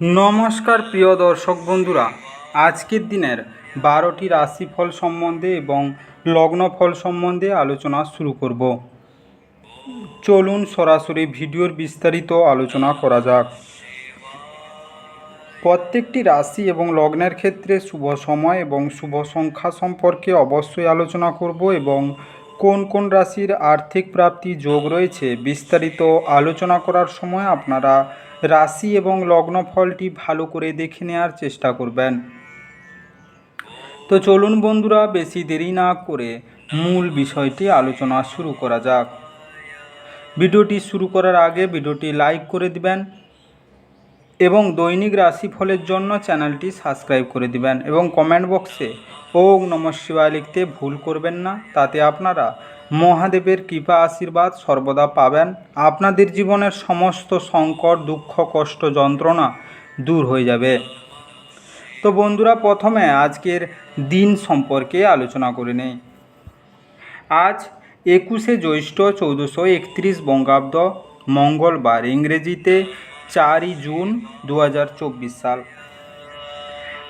নমস্কার প্রিয় দর্শক বন্ধুরা, আজকের দিনের বারোটি রাশিফল সম্বন্ধে এবং লগ্নফল সম্বন্ধে আলোচনা শুরু করব। চলুন সরাসরি ভিডিওর বিস্তারিত আলোচনা করা যাক। প্রত্যেকটি রাশি এবং লগ্নের ক্ষেত্রে শুভ সময় এবং শুভ সংখ্যা সম্পর্কে অবশ্যই আলোচনা করব এবং কোন কোন রাশির আর্থিক প্রাপ্তি যোগ রয়েছে বিস্তারিত আলোচনা করার সময় আপনারা রাশি এবং লগ্ন ফলটি ভালো করে দেখে নেওয়ার চেষ্টা করবেন। তো চলুন বন্ধুরা, বেশি দেরি না করে মূল বিষয়টি আলোচনা শুরু করা যাক। ভিডিওটি শুরু করার আগে ভিডিওটি লাইক করে দিবেন এবং দৈনিক রাশিফলের জন্য চ্যানেলটি সাবস্ক্রাইব করে দিবেন এবং কমেন্ট বক্সে ওম নম লিখতে ভুল করবেন না, তাতে আপনারা মহাদেবের কৃপা আশীর্বাদ সর্বদা পাবেন। আপনাদের জীবনের সমস্ত সংকট, দুঃখ, কষ্ট, যন্ত্রণা দূর হয়ে যাবে। তো বন্ধুরা, প্রথমে আজকের দিন সম্পর্কে আলোচনা করে নেই। আজ একুশে জ্যৈষ্ঠ চৌদ্দশো একত্রিশ বঙ্গাব্দ, মঙ্গলবার, ইংরেজিতে চারই জুন দু হাজার চব্বিশ সাল।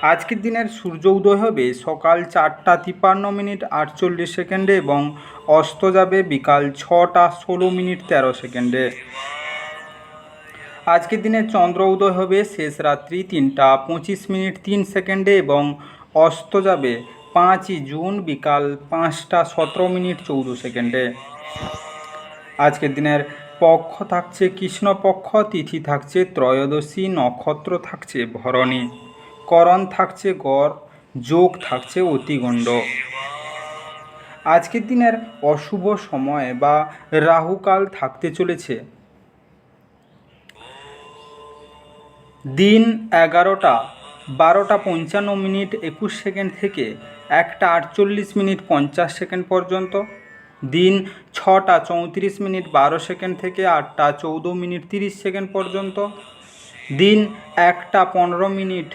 আজকের দিনের সূর্য উদয় হবে সকাল চারটা তিপ্পান্ন মিনিট আটচল্লিশ সেকেন্ডে এবং অস্ত যাবে বিকাল ছটা ষোলো মিনিট তেরো সেকেন্ডে। আজকের দিনে চন্দ্র উদয় হবে শেষ রাত্রি তিনটা পঁচিশ মিনিট তিন সেকেন্ডে এবং অস্ত যাবে পাঁচই জুন বিকাল পাঁচটা সতেরো মিনিট চৌদ্দ সেকেন্ডে। আজকের দিনের পক্ষ থাকছে কৃষ্ণপক্ষ, তিথি থাকছে ত্রয়োদশী, নক্ষত্র থাকছে ভরণী, করণ থাকছে গড়, যোগ থাকছে অতিগণ্ড। আজকের দিনের অশুভ সময় বা রাহুকাল থাকতে চলেছে। দিন এগারোটা, বারোটা পঞ্চান্ন মিনিট একুশ সেকেন্ড থেকে একটা আটচল্লিশ মিনিট পঞ্চাশ সেকেন্ড পর্যন্ত। দিন ছটা চৌত্রিশ মিনিট বারো সেকেন্ড থেকে আটটা চৌদ্দ মিনিট তিরিশ সেকেন্ড পর্যন্ত। দিন একটা পনেরো মিনিট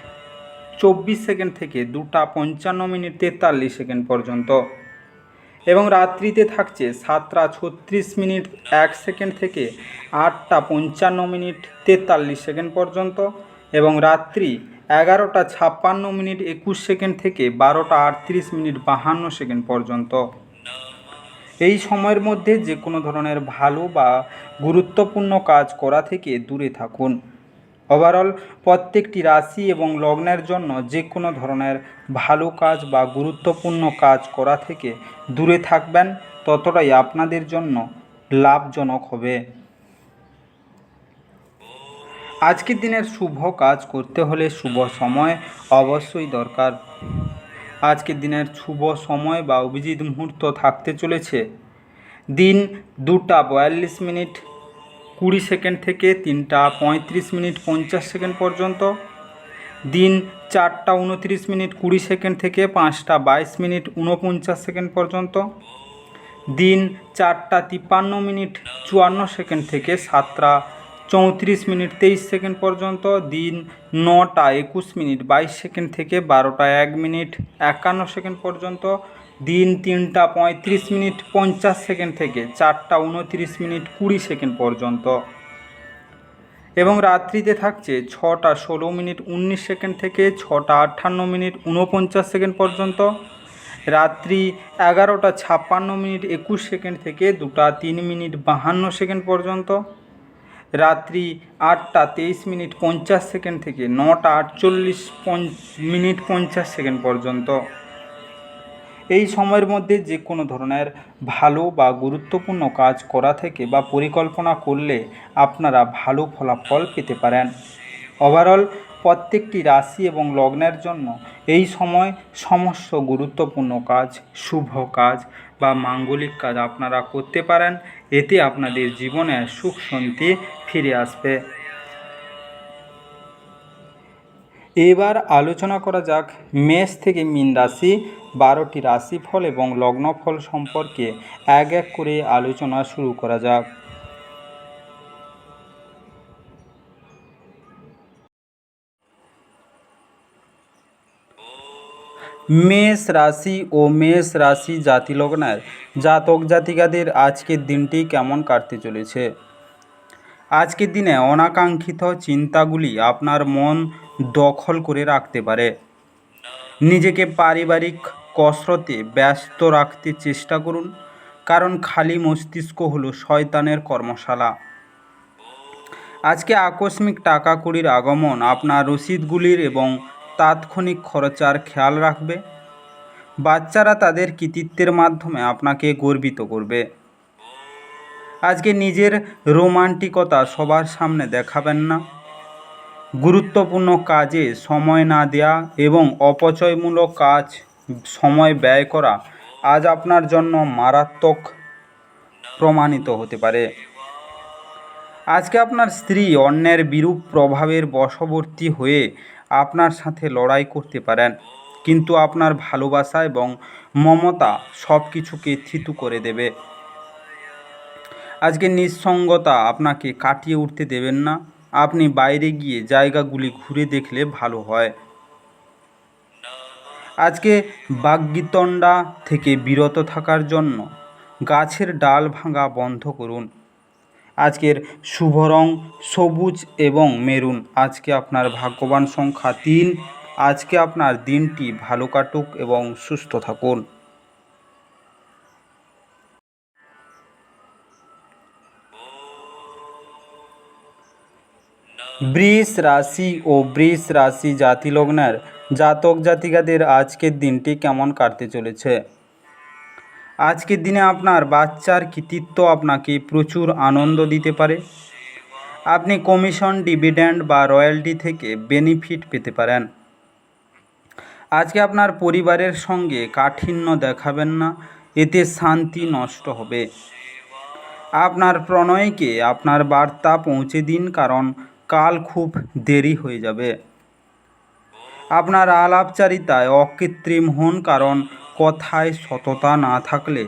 চব্বিশ সেকেন্ড থেকে দুটা পঞ্চান্ন মিনিট তেতাল্লিশ সেকেন্ড পর্যন্ত। এবং রাত্রিতে থাকছে সাতটা ছত্রিশ মিনিট এক সেকেন্ড থেকে আটটা পঞ্চান্ন মিনিট তেতাল্লিশ সেকেন্ড পর্যন্ত এবং রাত্রি এগারোটা ছাপ্পান্ন মিনিট একুশ সেকেন্ড থেকে বারোটা আটত্রিশ মিনিট বাহান্ন সেকেন্ড পর্যন্ত। এই সময়ের মধ্যে যে কোনো ধরনের ভালো বা গুরুত্বপূর্ণ কাজ করা থেকে দূরে থাকুন। ওভারঅল প্রত্যেকটি রাশি এবং লগ্নের জন্য যে কোনো ধরনের ভালো কাজ বা গুরুত্বপূর্ণ কাজ করা থেকে দূরে থাকবেন, ততটাই আপনাদের জন্য লাভজনক হবে। আজকের দিনের শুভ কাজ করতে হলে শুভ সময় অবশ্যই দরকার। আজকের দিনের শুভ সময় বা অভিজিৎ মুহূর্ত থাকতে চলেছে। দিন দুটা বয়াল্লিশ মিনিট কুড়ি সেকেন্ড থেকে তিনটা পঁয়ত্রিশ মিনিট পঞ্চাশ সেকেন্ড পর্যন্ত, দিন চারটা উনত্রিশ মিনিট কুড়ি সেকেন্ড থেকে পাঁচটা বাইশ মিনিট উনপঞ্চাশ সেকেন্ড পর্যন্ত, দিন চারটা তিপ্পান্ন মিনিট চুয়ান্ন সেকেন্ড থেকে সাতটা চৌত্রিশ মিনিট তেইশ সেকেন্ড পর্যন্ত, দিন নটা একুশ মিনিট বাইশ সেকেন্ড থেকে বারোটা এক মিনিট একান্ন সেকেন্ড পর্যন্ত দিন তিনটা পঁয়ত্রিশ মিনিট পঞ্চাশ সেকেন্ড থেকে চারটা উনত্রিশ মিনিট কুড়ি সেকেন্ড পর্যন্ত। এবং রাত্রিতে থাকছে ছটা ষোলো মিনিট উনিশ সেকেন্ড থেকে ছটা আটান্ন মিনিট উনপঞ্চাশ সেকেন্ড পর্যন্ত। রাত্রি এগারোটা ছাপ্পান্ন মিনিট একুশ সেকেন্ড থেকে দুটা তিন মিনিট বাহান্ন সেকেন্ড পর্যন্ত। রাত্রি আটটা তেইশ মিনিট পঞ্চাশ সেকেন্ড থেকে নটা আটচল্লিশ মিনিট পঞ্চাশ সেকেন্ড পর্যন্ত। এই সময়ের মধ্যে যে কোনো ধরনের ভালো বা গুরুত্বপূর্ণ কাজ করা থেকে বা পরিকল্পনা করলে আপনারা ভালো ফলাফল পেতে পারেন। ওভারঅল প্রত্যেকটি রাশি এবং লগ্নের জন্য এই সময় সমস্ত গুরুত্বপূর্ণ কাজ, শুভ কাজ বা মাঙ্গলিক কাজ আপনারা করতে পারেন। এতে আপনাদের জীবনে সুখ শান্তি ফিরে আসবে। এবার আলোচনা করা যাক মেষ থেকে মীন রাশি বারোটি রাশিফল এবং লগ্নফল সম্পর্কে এক এক করে আলোচনা শুরু করা যাক। মেষ রাশি ও মেষ রাশি জাতিলগ্নের জাতক জাতিকাদের আজকের দিনটি কেমন কাটতে চলেছে? আজকের দিনে অনাকাঙ্ক্ষিত চিন্তাগুলি আপনার মন দখল করে রাখতে পারে। নিজেকে পারিবারিক কসরতে ব্যস্ত রাখতে চেষ্টা করুন, কারণ খালি মস্তিষ্ক হলো শয়তানের কর্মশালা। আজকে আকস্মিক টাকা কুড়ির আগমন আপনার রসিদগুলির এবং তাৎক্ষণিক খরচার খেয়াল রাখবে। বাচ্চারা তাদের কৃতিত্বের মাধ্যমে আপনাকে গর্বিত করবে। আজকে নিজের রোমান্টিকতা সবার সামনে দেখাবেন না। গুরুত্বপূর্ণ কাজে সময় না দেয়া এবং অপচয়মূলক কাজ সময় ব্যয় করা আজ আপনার জন্য মারাত্মক প্রমাণিত হতে পারে। আজকে আপনার স্ত্রী অন্যের বিরূপ প্রভাবের বশবর্তী হয়ে আপনার সাথে লড়াই করতে পারেন, কিন্তু আপনার ভালোবাসা এবং মমতা সব কিছুকে থিতু করে দেবে। আজকে নিঃসঙ্গতা আপনাকে কাটিয়ে উঠতে দেবেন না। আপনি বাইরে গিয়ে জায়গাগুলি ঘুরে দেখলে ভালো হয়। আজকে বাগ্যিতণ্ডা থেকে বিরত থাকার জন্য গাছের ডাল ভাঙা বন্ধ করুন। আজকের শুভ রং সবুজ এবং মেরুন। আজকে আপনার ভাগ্যবান সংখ্যা তিন। আজকে আপনার দিনটি ভালো কাটুক এবং সুস্থ থাকুন। বৃষ রাশি ও বৃষ রাশি জাতি লগ্নের জাতক জাতিকাদের আজকের দিনটি কেমন কাটতে চলেছে? আজকের দিনে আপনার বাচ্চার কৃতিত্ব আপনাকে প্রচুর আনন্দ দিতে পারে? আপনি কমিশন, ডিভিডেন্ড বা রয়্যালটি থেকে বেনিফিট পেতে পারেন। আজকে আপনার পরিবারের সঙ্গে কাঠিন্য দেখাবেন না, এতে শান্তি নষ্ট হবে। আপনার প্রণয়কে আপনার বার্তা পৌঁছে দিন, কারণ কাল খুব দেরি হয়ে যাবে। আপনার আলাপচারিতায় অকৃত্রিম হন কারণ কথায় সততা না থাকলে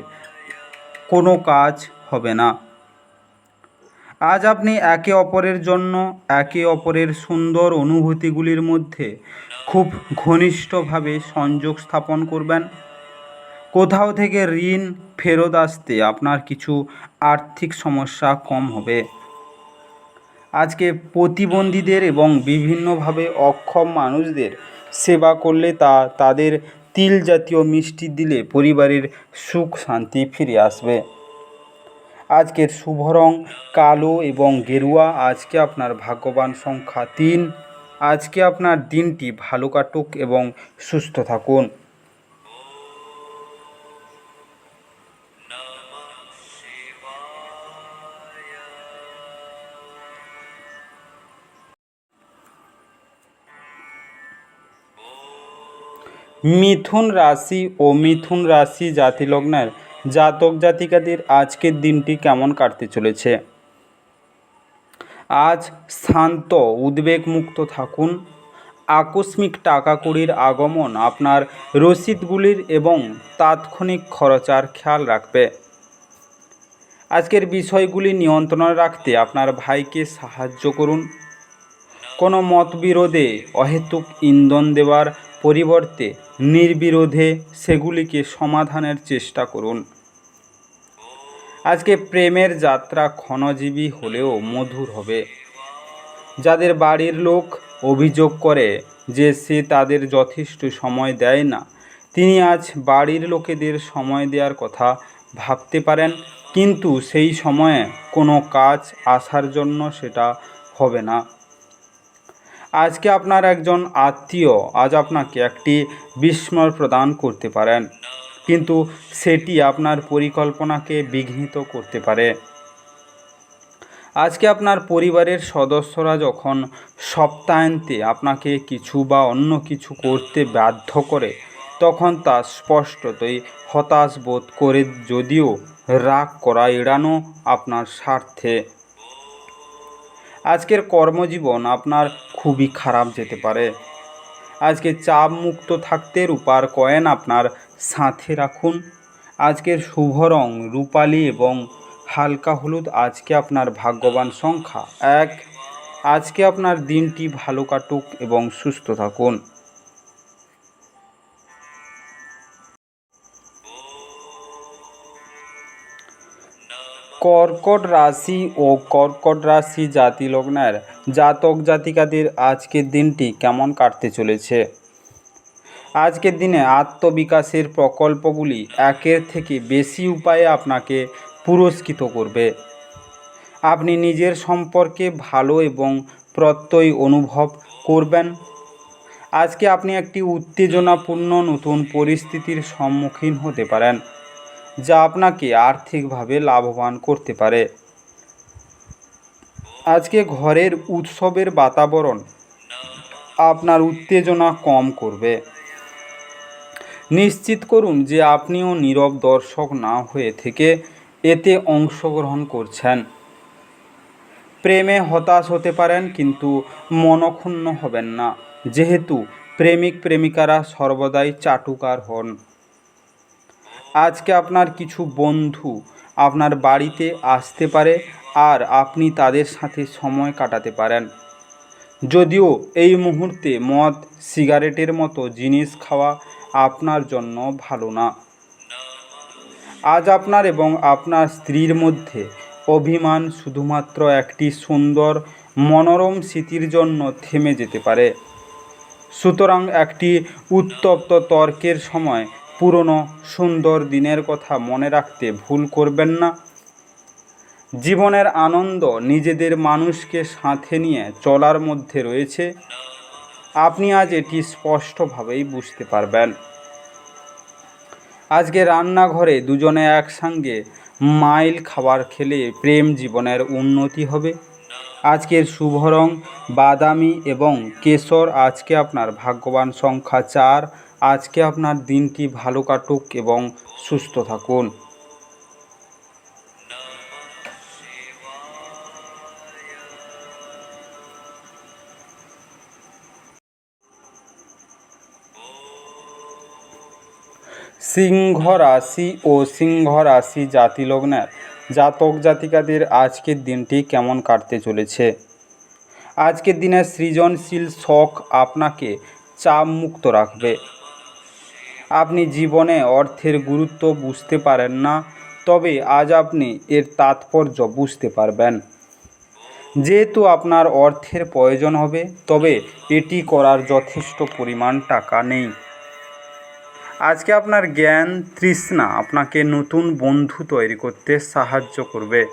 কোনো কাজ হবে না। আজ আপনি একে অপরের জন্য একে অপরের সুন্দর অনুভূতিগুলির মধ্যে খুব ঘনিষ্ঠভাবে সংযোগ স্থাপন করবেন। কোথাও থেকে ঋণ ফেরত আসতে আপনার কিছু আর্থিক সমস্যা কম হবে। আজকে প্রতিবন্ধীদের এবং বিভিন্নভাবে অক্ষম মানুষদের সেবা করলে তা তাদের তিল জাতীয় মিষ্টি দিলে পরিবারের সুখ শান্তি ফিরে আসবে। আজকের শুভ রং কালো এবং গেরুয়া, আজকে আপনার ভাগ্যবান সংখ্যা তিন, আজকে আপনার দিনটি ভালো কাটুক এবং সুস্থ থাকুন। মিথুন রাশি ও মিথুন রাশি জাতিলগ্নের জাতক জাতিকাদের আজকের দিনটি কেমন কাটতে চলেছে? আজ শান্ত, উদ্বেগমুক্ত থাকুন। আকস্মিক টাকা কুড়ির আগমন আপনার রসিদগুলির এবং তাৎক্ষণিক খরচার খেয়াল রাখবে। আজকের বিষয়গুলি নিয়ন্ত্রণে রাখতে আপনার ভাইকে সাহায্য করুন। কোনো মতবিরোধে অহেতুক ইন্ধন দেওয়ার পরিবর্তে নির্বিরোধে সেগুলিকে সমাধানের চেষ্টা করুন। আজকে প্রেমের যাত্রা ক্ষণজীবী হলেও মধুর হবে। যাদের বাড়ির লোক অভিযোগ করে যে সে তাদের যথেষ্ট সময় দেয় না, তিনি আজ বাড়ির লোকেদের সময় দেওয়ার কথা ভাবতে পারেন, কিন্তু সেই সময়ে কোনো কাজ আসার জন্য সেটা হবে না। আজকে আপনার একজন আত্মীয় আজ আপনাকে একটি বিস্ময় প্রদান করতে পারেন। কিন্তু সেটি আপনার পরিকল্পনাকে বিঘ্নিত করতে পারে। আজকে আপনার পরিবারের সদস্যরা যখন সপ্তাহান্তে আপনাকে কিছু বা অন্য কিছু করতে বাধ্য করে, তখন তা স্পষ্টতই হতাশ বোধ করে যদিও রাগ করা এড়ানো আপনার স্বার্থে। আজকের কর্মজীবন আপনার খুবই খারাপ যেতে পারে। আজকে চাপ মুক্ত থাকতে রূপার কয়েন আপনার সাথে রাখুন। আজকের শুভ রং রূপালি এবং হালকা হলুদ আজকে আপনার ভাগ্যবান সংখ্যা এক। আজকে আপনার দিনটি ভালো কাটুক এবং সুস্থ থাকুন। কর্কট রাশি ও কর্কট রাশি জাতি লগ্নের জাতক জাতিকাদের আজকের দিনটি কেমন কাটতে চলেছে? আজকের দিনে আত্মবিকাশের প্রকল্পগুলি একের থেকে বেশি উপায়ে আপনাকে পুরস্কৃত করবে। আপনি নিজের সম্পর্কে ভালো এবং প্রত্যয় অনুভব করবেন। আজকে আপনি একটি উত্তেজনাপূর্ণ নতুন পরিস্থিতির সম্মুখীন হতে পারেন। যা আপনাকে আর্থিকভাবে লাভবান করতে পারে। আজকে ঘরের উৎসবের বাতাবরণ আপনার উত্তেজনা কম করবে। নিশ্চিত করুন যে আপনিও নীরব দর্শক না হয়ে থেকে এতে অংশগ্রহণ করছেন। প্রেমে হতাশ হতে পারেন কিন্তু মনক্ষুণ্ণ হবেন না। যেহেতু প্রেমিক প্রেমিকারা সর্বদাই চাটুকার হন। আজকে আপনার কিছু বন্ধু আপনার বাড়িতে আসতে পারে আর আপনি তাদের সাথে সময় কাটাতে পারেন। যদিও এই মুহূর্তে মদ, সিগারেটের মতো জিনিস খাওয়া আপনার জন্য ভালো না। আজ আপনার এবং আপনার স্ত্রীর মধ্যে অভিমান শুধুমাত্র একটি সুন্দর, মনোরম স্মৃতির জন্য থেমে যেতে পারে। সুতরাং একটি উত্তপ্ত তর্কের সময় পুরনো সুন্দর দিনের কথা মনে রাখতে ভুল করবেন না। জীবনের আনন্দ নিজেদের মানুষকে সাথে নিয়ে চলার মধ্যে রয়েছে। আপনি আজ এটি স্পষ্টভাবেই বুঝতে পারবেন। আজকে রান্নাঘরে দুজনে একসঙ্গে মাইল খাবার খেলে প্রেম জীবনের উন্নতি হবে। আজকের শুভ রং বাদামি এবং কেশর। আজকে আপনার ভাগ্যবান সংখ্যা চার। আজকে আপনার দিনটি ভালো কাটুক এবং সুস্থ থাকুন। সিংহ রাশি ও সিংহ রাশি জাতি লগ্নের জাতক জাতিকাদের আজকের দিনটি কেমন কাটতে চলেছে? আজকের দিনে সৃজনশীল শখ আপনাকে চাপ মুক্ত রাখবে। আপনি জীবনে অর্থের গুরুত্ব বুঝতে পারেন না, তবে আজ আপনি এর তাৎপর্য বুঝতে পারবেন। যেহেতু আপনার অর্থের প্রয়োজন হবে, তবে এটি করার যথেষ্ট পরিমাণ টাকা নেই। আজকে আপনার জ্ঞান তৃষ্ণা আপনাকে নতুন বন্ধু তৈরি করতে সাহায্য করবে।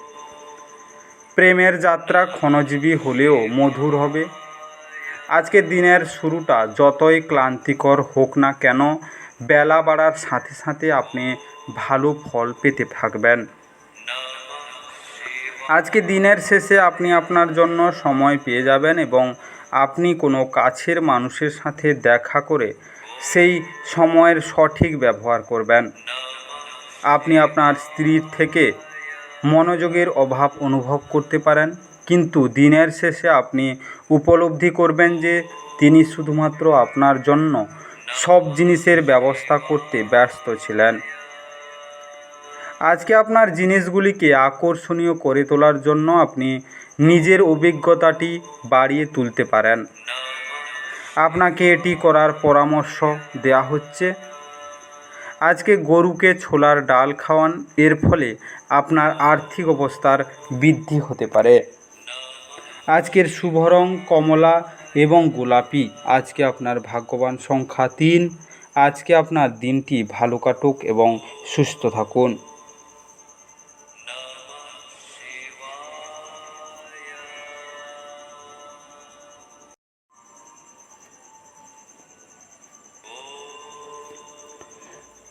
প্রেমের যাত্রা ক্ষণজীবী হলেও মধুর হবে। আজকের দিনের শুরুটা যতই ক্লান্তিকর হোক না কেন বেলা বাড়ার সাথে সাথে আপনি ভালো ফল পেতে থাকবেন। আজকে দিনের শেষে আপনি আপনার জন্য সময় পেয়ে যাবেন এবং আপনি কোনো কাছের মানুষের সাথে দেখা করে সেই সময়ের সঠিক ব্যবহার করবেন। আপনি আপনার স্ত্রীর থেকে মনোযোগের অভাব অনুভব করতে পারেন, কিন্তু দিনের শেষে আপনি উপলব্ধি করবেন যে তিনি শুধুমাত্র আপনার জন্য সব জিনিসের ব্যবস্থা করতে ব্যস্ত ছিলেন। আজকে আপনার জিনিসগুলিকে আকর্ষণীয় করে তোলার জন্য আপনি নিজের অভিজ্ঞতাটি বাড়িয়ে তুলতে পারেন। আপনাকে এটি করার পরামর্শ দেওয়া হচ্ছে, আজকে গরুকে ছোলার ডাল খাওয়ান, এর ফলে আপনার আর্থিক অবস্থার বৃদ্ধি হতে পারে। আজকের শুভ রং কমলা এবং গোলাপি। আজকে আপনার ভাগ্যবান সংখ্যা তিন। আজকে আপনার দিনটি ভালো কাটুক এবং সুস্থ থাকুন।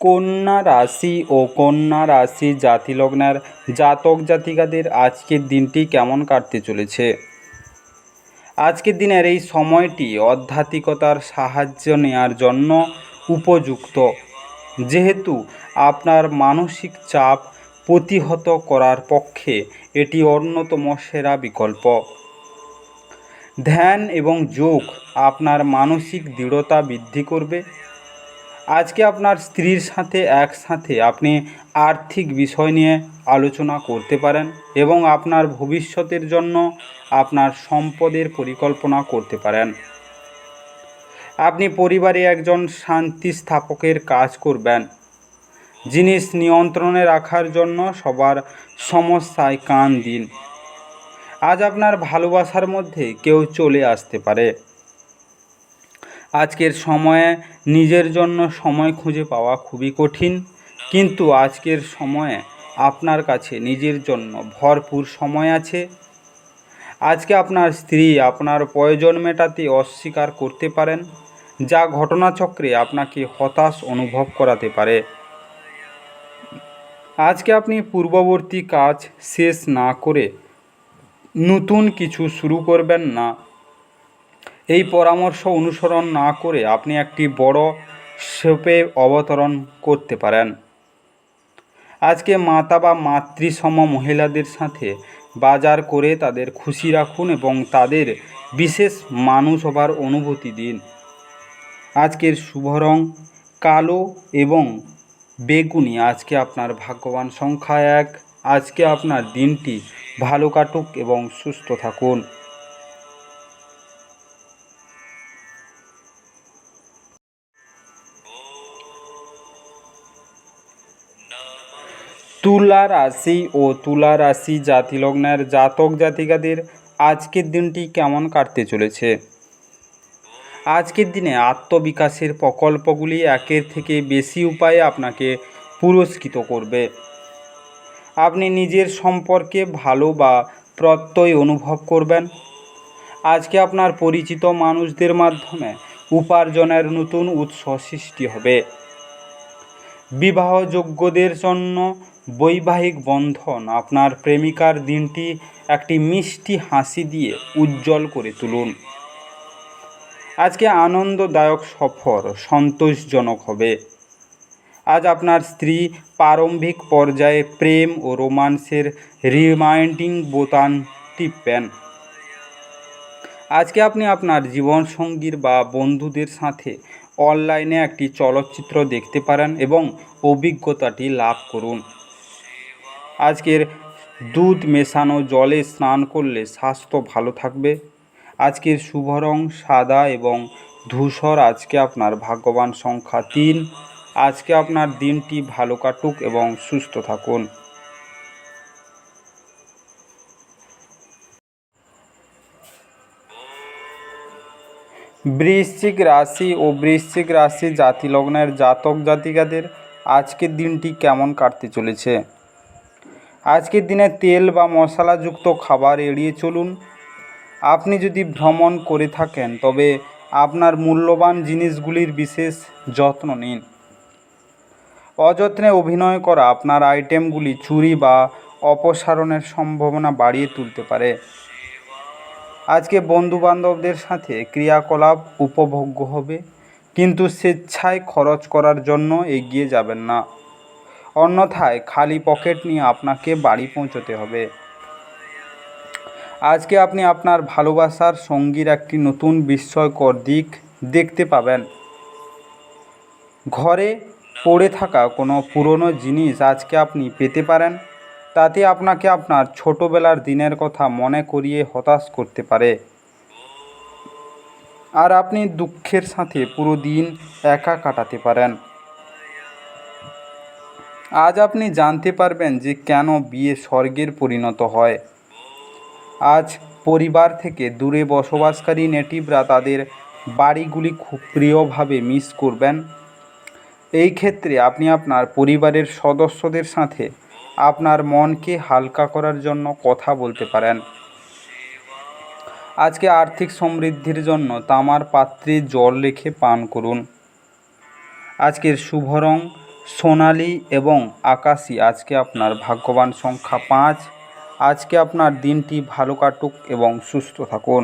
কন্যা রাশি ও কন্যা রাশি জাতি লগ্নের জাতক জাতিকাদের আজকের দিনটি কেমন কাটতে চলেছে? আজকের দিনের এই সময়টি আধ্যাত্মিকতার সাহায্য নেওয়ার জন্য উপযুক্ত। যেহেতু আপনার মানসিক চাপ প্রতিহত করার পক্ষে এটি অন্যতম সেরা বিকল্প। ধ্যান এবং যোগ আপনার মানসিক দৃঢ়তা বৃদ্ধি করবে। আজকে আপনার স্ত্রীর সাথে, একসাথে আপনি আর্থিক বিষয় নিয়ে আলোচনা করতে পারেন এবং আপনার ভবিষ্যতের জন্য আপনার সম্পদের পরিকল্পনা করতে পারেন। আপনি পরিবারে একজন শান্তি স্থাপকের কাজ করবেন। জিনিস নিয়ন্ত্রণে রাখার জন্য সবার সমস্যায় কান দিন। আজ আপনার ভালোবাসার মধ্যে কেউ চলে আসতে পারে। আজকের সময়ে নিজের জন্য সময় খুঁজে পাওয়া খুবই কঠিন। কিন্তু আজকের সময়ে আপনার কাছে নিজের জন্য ভরপুর সময় আছে। আজকে আপনার স্ত্রী আপনার প্রয়োজন মেটাতে অস্বীকার করতে পারেন, যা ঘটনাচক্রে আপনাকে হতাশ অনুভব করাতে পারে। আজকে আপনি পূর্ববর্তী কাজ শেষ না করে নতুন কিছু শুরু করবেন না। এই পরামর্শ অনুসরণ না করে আপনি একটি বড় শেপে অবতরণ করতে পারেন। আজকে মাতা বা মাতৃসম মহিলাদের সাথে বাজার করে তাদের খুশি রাখুন এবং তাদের বিশেষ মানুষ হবার অনুভূতি দিন। আজকের শুভ রং কালো এবং বেগুনি। আজকে আপনার ভাগ্যবান সংখ্যা এক। আজকে আপনার দিনটি ভালো কাটুক এবং সুস্থ থাকুন। তুলা রাশি ও তুলা রাশি জাতি লগ্নের জাতক জাতিকাদের আজকের দিনটি কেমন কাটতে চলেছে? আজকের দিনে আত্মবিকাশের প্রকল্পগুলি একের থেকে বেশি উপায়ে আপনাকে পুরস্কৃত করবে। আপনি নিজের সম্পর্কে ভালো বা প্রত্যয় অনুভব করবেন। আজকে আপনার পরিচিত মানুষদের মাধ্যমে উপার্জনের নতুন উৎস সৃষ্টি হবে। বিবাহযোগ্যদের জন্য বৈবাহিক বন্ধন আপনার প্রেমিকার দিনটি একটি মিষ্টি হাসি দিয়ে উজ্জ্বল করে তুলুন। আজকে আনন্দদায়ক সফর, সন্তোষজনক হবে। আজ আপনার স্ত্রী প্রারম্ভিক পর্যায়ে প্রেম ও রোমান্সের রিমাইন্ডিং বোতাম টিপবেন আজকে আপনি আপনার জীবনসঙ্গীর বা বন্ধুদের সাথে অনলাইনে একটি চলচ্চিত্র দেখতে পারেন এবং অভিজ্ঞতাটি লাভ করুন। আজকের দুধ মেশানো জলে স্নান করলে স্বাস্থ্য ভালো থাকবে। আজকের শুভ রং সাদা এবং ধূসর, আজকে আপনার ভাগ্যবান সংখ্যা তিন। আজকে আপনার দিনটি ভালো কাটুক এবং সুস্থ থাকুন। বৃশ্চিক রাশি ও বৃশ্চিক রাশি জাতিলগ্নের জাতক জাতিকাদের আজকের দিনটি কেমন কাটতে চলেছে? আজকের দিনে তেল বা মশলাযুক্ত খাবার এড়িয়ে চলুন। আপনি যদি ভ্রমণ করে থাকেন, তবে আপনার মূল্যবান জিনিসগুলির বিশেষ যত্ন নিন। অযত্নে অভিনয় করা আপনার আইটেমগুলি চুরি বা অপসারণের সম্ভাবনা বাড়িয়ে তুলতে পারে। আজকে বন্ধুবান্ধবদের সাথে ক্রিয়াকলাপ উপভোগ্য হবে, কিন্তু স্বেচ্ছায় খরচ করার জন্য এগিয়ে যাবেন না। অন্যথায় খালি পকেট নিয়ে আপনাকে বাড়ি পৌঁছতে হবে। আজকে আপনি আপনার ভালোবাসার সঙ্গীর একটি নতুন বিস্ময়কর দিক দেখতে পাবেন। ঘরে পড়ে থাকা কোনো পুরনো জিনিস আজকে আপনি পেতে পারেন, তাতে আপনাকে আপনার ছোটোবেলার দিনের কথা মনে করিয়ে হতাশ করতে পারে। আর আপনি দুঃখের সাথে পুরো দিন একা কাটাতে পারেন। আজ আপনি জানতে পারবেন যে কেন বিয়ে স্বর্গের পরিণত হয়। আজ পরিবার থেকে দূরে বসবাসকারী নেটিভরা তাদের বাড়িগুলি খুব প্রিয়ভাবে মিস করবেন। এই ক্ষেত্রে আপনি আপনার পরিবারের সদস্যদের সাথে আপনার মনকে হালকা করার জন্য কথা বলতে পারেন। আজকে আর্থিক সমৃদ্ধির জন্য তামার পাত্রে জল রেখে পান করুন। আজকের শুভ রং সোনালি এবং আকাশি, আজকে আপনার ভাগ্যবান সংখ্যা পাঁচ। আজকে আপনার দিনটি ভালো কাটুক এবং সুস্থ থাকুন।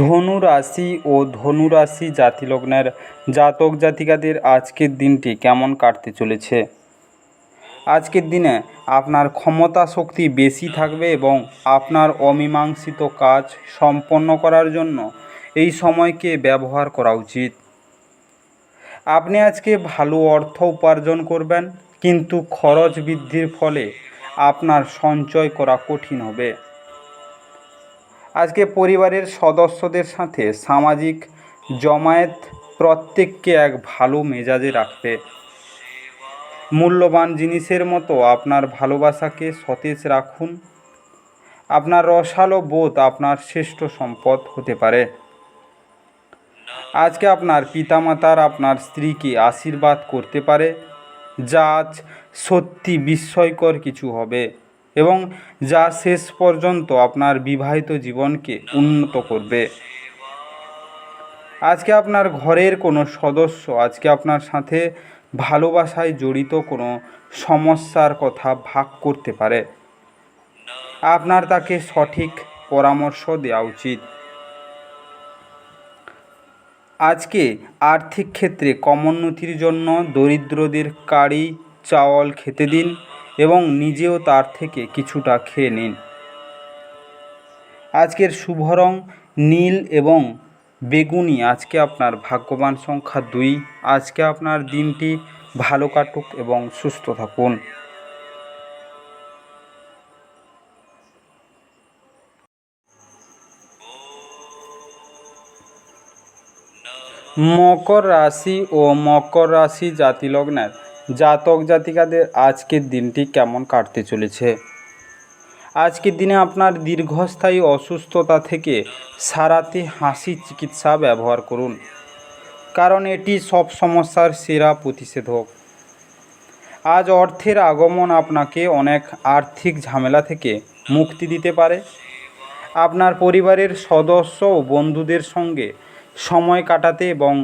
ধনু রাশি ও ধনু রাশি জাতিলগ্নের জাতক জাতিকাদের আজকের দিনটি কেমন কাটতে চলেছে? আজকের দিনে আপনার ক্ষমতা শক্তি বেশি থাকবে এবং আপনার অমীমাংসিত কাজ সম্পন্ন করার জন্য এই সময়কে ব্যবহার করা উচিত। আপনি আজকে ভালো অর্থ উপার্জন করবেন, কিন্তু খরচ বৃদ্ধির ফলে আপনার সঞ্চয় করা কঠিন হবে। আজকে পরিবারের সদস্যদের সাথে সামাজিক জমায়েত প্রত্যেককে এক ভালো মেজাজে রাখবে। মূল্যবান জিনিসের মতো আপনার ভালোবাসাকে সতেজ রাখুন। আপনার রসালো বোধ আপনার শ্রেষ্ঠ সম্পদ হতে পারে। আজকে আপনার পিতামাতার আপনার স্ত্রীকে আশীর্বাদ করতে পারে, যা আজ সত্যি বিস্ময়কর কিছু হবে এবং যা শেষ পর্যন্ত আপনার বিবাহিত জীবনকে উন্নত করবে। আজকে আপনার ঘরের কোনো সদস্য, আজকে আপনার সাথে ভালোবাসায় জড়িত কোনো সমস্যার কথা ভাগ করতে পারে। আপনার তাকে সঠিক পরামর্শ দেওয়া উচিত। আজকে আর্থিক ক্ষেত্রে কমোন্নতির জন্য দরিদ্রদের কারি চাওয়াল খেতে দিন এবং নিজেও তার থেকে কিছুটা খেয়ে নিন। আজকের শুভ রং নীল এবং বেগুনি, আজকে আপনার ভাগ্যবান সংখ্যা দুই। আজকে আপনার দিনটি ভালো কাটুক এবং সুস্থ থাকুন। মকর রাশি ও মকর রাশি জাতি লগ্নের জাতক জাতিকাদের আজকের দিনটি কেমন কাটতে চলেছে? আজকের দিনে আপনার দীর্ঘস্থায়ী অসুস্থতা থেকে সারাতে হাসি চিকিৎসা ব্যবহার করুন। কারণ এটি সব সমস্যার সেরা প্রতিষেধক। আজ অর্থের আগমন আপনাকে অনেক আর্থিক ঝামেলা থেকে মুক্তি দিতে পারে। আপনার পরিবারের সদস্য ও বন্ধুদের সঙ্গে সময় কাটাতে এবং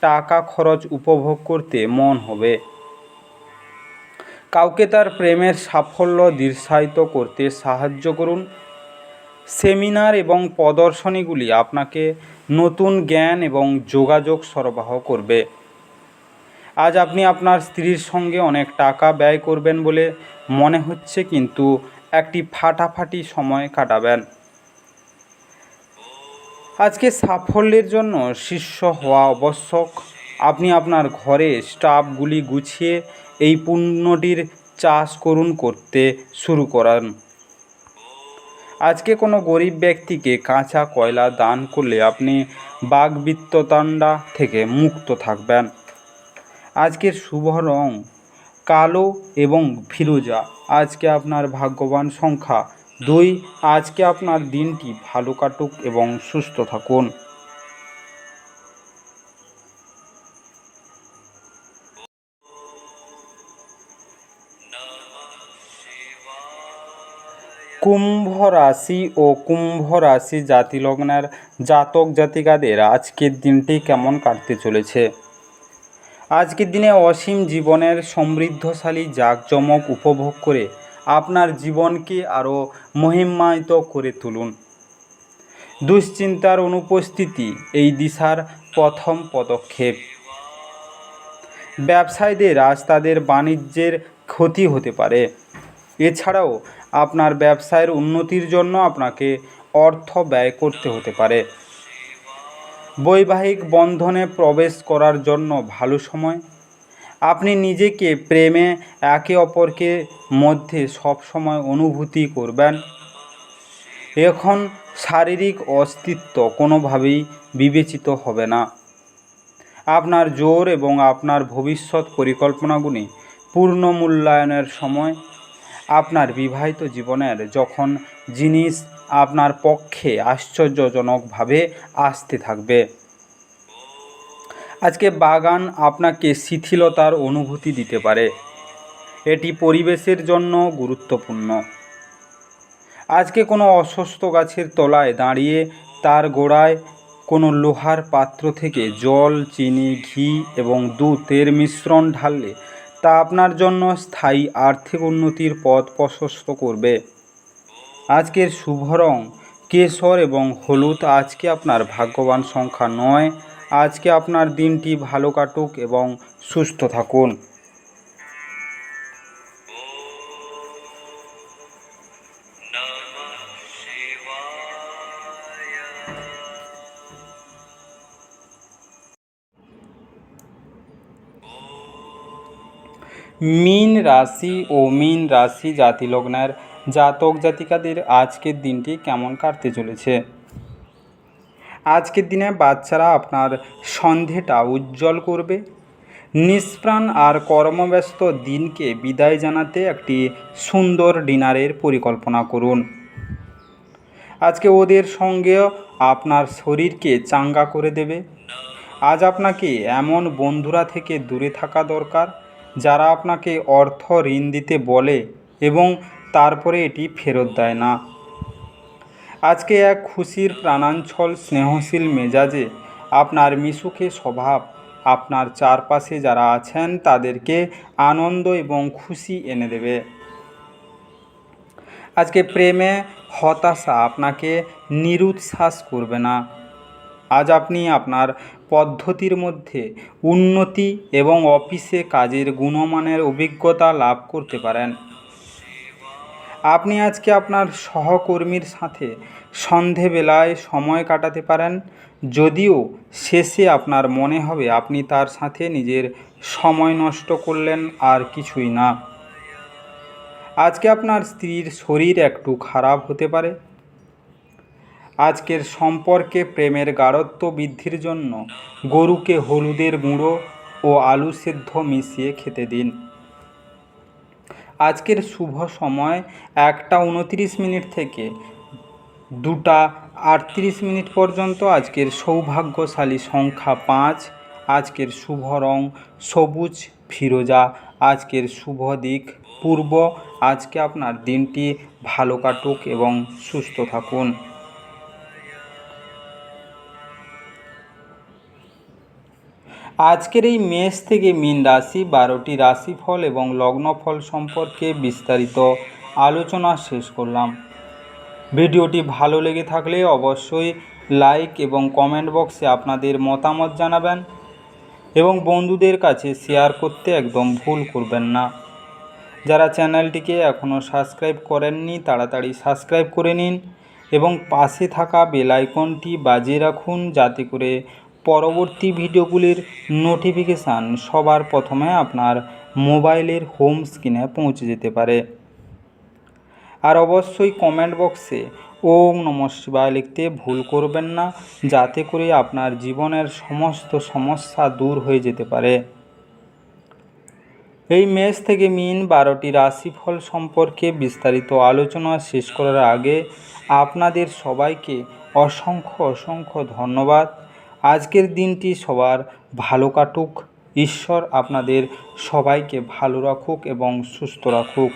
টাকা খরচ উপভোগ করতে মন হবে। কাউকে তার প্রেমের সাফল্য দীর্ঘায়িত করতে সাহায্য করুন। সেমিনার এবং প্রদর্শনীগুলি আপনাকে নতুন জ্ঞান এবং যোগাযোগ সরবরাহ করবে। আজ আপনি আপনার স্ত্রীর সঙ্গে অনেক টাকা ব্যয় করবেন বলে মনে হচ্ছে, কিন্তু একটি ফাটাফাটি সময় কাটাবেন। আজকে সাফল্যের জন্য শিষ্য হওয়া আবশ্যক। আপনি আপনার ঘরে স্টাফগুলি গুছিয়ে এই পণ্যটির চাষ করুন করতে শুরু করান। আজকে কোনো গরিব ব্যক্তিকে কাঁচা কয়লা দান করলে আপনি বাগবিত্ততান্ডা থেকে মুক্ত থাকবেন। আজকের শুভ রং কালো এবং ফিরোজা। আজকে আপনার ভাগ্যবান সংখ্যা দুই। আজকে আপনার দিনটি ভালো কাটুক এবং সুস্থ থাকুন। কুম্ভ রাশি ও কুম্ভ রাশি জাতি লগ্নের জাতক জাতিকাদের আজকের দিনটি কেমন কাটতে চলেছে? আজকের দিনে অসীম জীবনের সমৃদ্ধশালী জাঁকজমক উপভোগ করে আপনার জীবনকে আরও মহিমায়িত করে তুলুন। দুশ্চিন্তার অনুপস্থিতি এই দিশার প্রথম পদক্ষেপ। ব্যবসায়ীদের আজ তাদের বাণিজ্যের ক্ষতি হতে পারে। এছাড়াও আপনার ব্যবসায়ের উন্নতির জন্য আপনাকে অর্থ ব্যয় করতে হতে পারে। বৈবাহিক বন্ধনে প্রবেশ করার জন্য ভালো সময়। আপনি নিজেকে প্রেমে একে অপরকে মধ্যে সব সময় অনুভূতি করবেন। এখন শারীরিক অস্তিত্ব কোনোভাবেই বিবেচিত হবে না। আপনার জোর এবং আপনার ভবিষ্যৎ পরিকল্পনাগুলি পূর্ণ মূল্যায়নের সময় আপনার বিবাহিত জীবনের যখন জিনিস আপনার পক্ষে আশ্চর্যজনকভাবে আসতে থাকবে। আজকে বাগান আপনাকে শিথিলতার অনুভূতি দিতে পারে। এটি পরিবেশের জন্য গুরুত্বপূর্ণ। আজকে কোনো অসুস্থ গাছের তলায় দাঁড়িয়ে তার গোড়ায় কোনো লোহার পাত্র থেকে জল, চিনি, ঘি এবং দুধের মিশ্রণ ঢাললে তা আপনার জন্য স্থায়ী আর্থিক উন্নতির পথ প্রশস্ত করবে। আজকের শুভ রং কেশর এবং হলুদ। আজকে আপনার ভাগ্যবান সংখ্যা নয়। আজকে আপনার দিনটি ভালো কাটুক এবং সুস্থ থাকুন। মীন রাশি ও মীন রাশি জাতি লগ্নের জাতক জাতিকাদের আজকের দিনটি কেমন কাটতে চলেছে? আজকের দিনে বাচ্চারা আপনার সন্ধেটা উজ্জ্বল করবে। নিষ্প্রাণ আর কর্মব্যস্ত দিনকে বিদায় জানাতে একটি সুন্দর ডিনারের পরিকল্পনা করুন। আজকে ওদের সঙ্গেও আপনার শরীরকে চাঙ্গা করে দেবে। আজ আপনাকে এমন বন্ধুরা থেকে দূরে থাকা দরকার। যারা আপনাকে অর্থ ঋণ দিতে বলে এবং তারপরে এটি ফেরত দেয় না। আজকে এক খুশির প্রাণাঞ্চল, স্নেহশীল মেজাজে আপনার মিশুকে স্বভাব, আপনার চারপাশে যারা আছেন তাদেরকে আনন্দ এবং খুশি এনে দেবে। আজকে প্রেমে হতাশা আপনাকে নিরুৎশ্বাস করবে না। আজ আপনি আপনার পদ্ধতির মধ্যে উন্নতি এবং অফিসে কাজের গুণমানের অভিজ্ঞতা লাভ করতে পারেন। আপনি আজকে আপনার সহকর্মীর সাথে সন্ধেবেলায় সময় কাটাতে পারেন। যদিও শেষে আপনার মনে হবে আপনি তার সাথে নিজের সময় নষ্ট করলেন আর কিছুই না। আজকে আপনার স্ত্রীর শরীর একটু খারাপ হতে পারে। আজকের সম্পর্কে প্রেমের গাঢ়ত্ব বৃদ্ধির জন্য গরুকে হলুদের গুঁড়ো ও আলু সেদ্ধ মিশিয়ে খেতে দিন। আজকের শুভ সময় একটা উনত্রিশ মিনিট থেকে দুটা আটত্রিশ মিনিট পর্যন্ত আজকের সৌভাগ্যশালী সংখ্যা পাঁচ। আজকের শুভ রং সবুজ ফিরোজা। আজকের শুভ দিক পূর্ব। আজকে আপনার দিনটি ভালো কাটুক এবং সুস্থ থাকুন। আজকের এই মেষ থেকে মীন রাশি বারোটি রাশিফল এবং লগ্নফল সম্পর্কে বিস্তারিত আলোচনা শেষ করলাম। ভিডিওটি ভালো লেগে থাকলে অবশ্যই লাইক এবং কমেন্ট বক্সে আপনাদের মতামত জানাবেন এবং বন্ধুদের কাছে শেয়ার করতে একদম ভুল করবেন না। যারা চ্যানেলটিকে এখনও সাবস্ক্রাইব করেননি, তাড়াতাড়ি সাবস্ক্রাইব করে নিন এবং পাশে থাকা বেল আইকনটি বাজিয়ে রাখুন যাতে করে পরবর্তী ভিডিওগুলির নোটিফিকেশান সবার প্রথমে আপনার মোবাইলের হোম স্ক্রিনে পৌঁছে যেতে পারে। আর অবশ্যই কমেন্ট বক্সে ওম নম শিবায় লিখতে ভুল করবেন না, যাতে করে আপনার জীবনের সমস্ত সমস্যা দূর হয়ে যেতে পারে। এই মেষ থেকে মিন বারোটি রাশিফল সম্পর্কে বিস্তারিত আলোচনা শেষ করার আগে আপনাদের সবাইকে অসংখ্য অসংখ্য ধন্যবাদ। আজকের দিনটি সবার ভালো কাটুক। ঈশ্বর আপনাদের সবাইকে ভালো রাখুক এবং সুস্থ রাখুক।